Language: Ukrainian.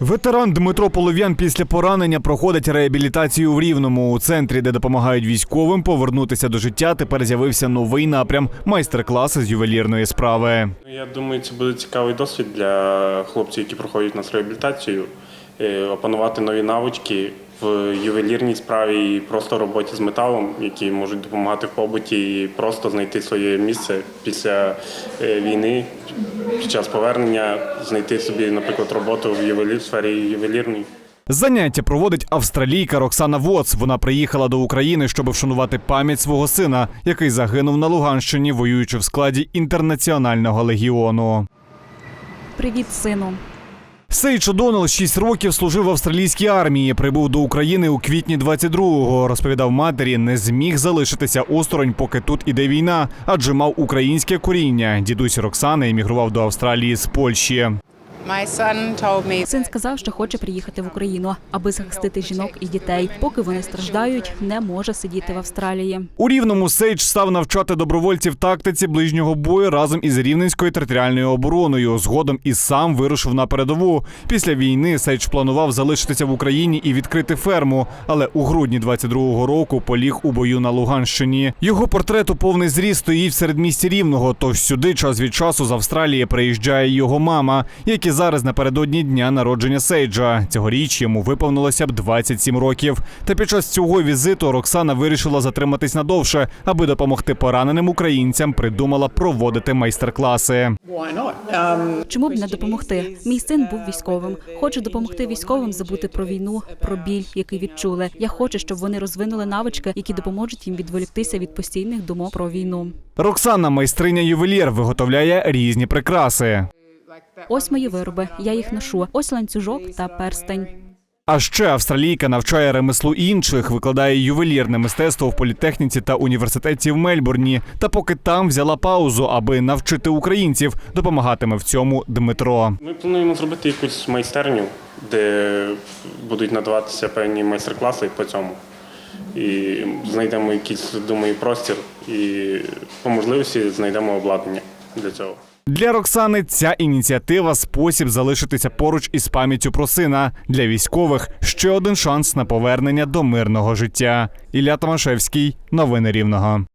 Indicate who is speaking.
Speaker 1: Ветеран Дмитро Полов'ян після поранення проходить реабілітацію в Рівному. У центрі, де допомагають військовим повернутися до життя, тепер з'явився новий напрям майстер-класи з ювелірної справи.
Speaker 2: Я думаю, це буде цікавий досвід для хлопців, які проходять нас реабілітацію, е, опанувати нові навички в ювелірній справі і просто роботі з металом, які можуть допомагати в побуті і просто знайти своє місце після е, війни, під час повернення, знайти собі, наприклад, роботу в ювелір, сфері ювелірної.
Speaker 1: Заняття проводить австралійка Роксана Воц. Вона приїхала до України, щоб вшанувати пам'ять свого сина, який загинув на Луганщині, воюючи в складі інтернаціонального легіону.
Speaker 3: Привіт, сину.
Speaker 1: Сейдж Одонел 6 років служив в австралійській армії. Прибув до України у квітні 22-го. Розповідав матері, не зміг залишитися осторонь, поки тут іде війна, адже мав українське коріння. Дідусь Роксани емігрував до Австралії з Польщі.
Speaker 4: My son told me
Speaker 3: Син сказав, що хоче приїхати в Україну, аби захистити жінок і дітей. Поки вони страждають, не може сидіти в Австралії.
Speaker 1: У рівному Сейдж став навчати добровольців тактиці ближнього бою разом із рівненською територіальною обороною. Згодом і сам вирушив на передову. Після війни Сейдж планував залишитися в Україні і відкрити ферму, але у грудні 22-го року поліг у бою на Луганщині. Його портрет у повний зріст стоїть в середмісті рівного. Тож сюди час від часу з Австралії приїжджає його мама, як і зараз напередодні дня народження Сейджа. Цьогоріч йому виповнилося б 27 років. Та під час цього візиту Роксана вирішила затриматись надовше, аби допомогти пораненим українцям. Придумала проводити майстер-класи.
Speaker 3: Чому б не допомогти? Мій син був військовим. Хочу допомогти військовим забути про війну, про біль, який відчули. Я хочу, щоб вони розвинули навички, які допоможуть їм відволіктися від постійних думок про війну.
Speaker 1: Роксана, майстриня ювелір, виготовляє різні прикраси.
Speaker 3: Ось мої вироби. Я їх ношу. Ось ланцюжок та перстень.
Speaker 1: А ще австралійка навчає ремеслу інших, викладає ювелірне мистецтво в політехніці та університеті в Мельбурні. Та поки там взяла паузу, аби навчити українців, допомагатиме в цьому Дмитро.
Speaker 2: Ми плануємо зробити якусь майстерню, де будуть надаватися певні майстер-класи по цьому. І знайдемо якийсь, думаю, простір і по можливості знайдемо обладнання для цього.
Speaker 1: Для Роксани ця ініціатива спосіб залишитися поруч із пам'яттю про сина. Для військових ще один шанс на повернення до мирного життя. Ілля Томашевський, новини Рівного.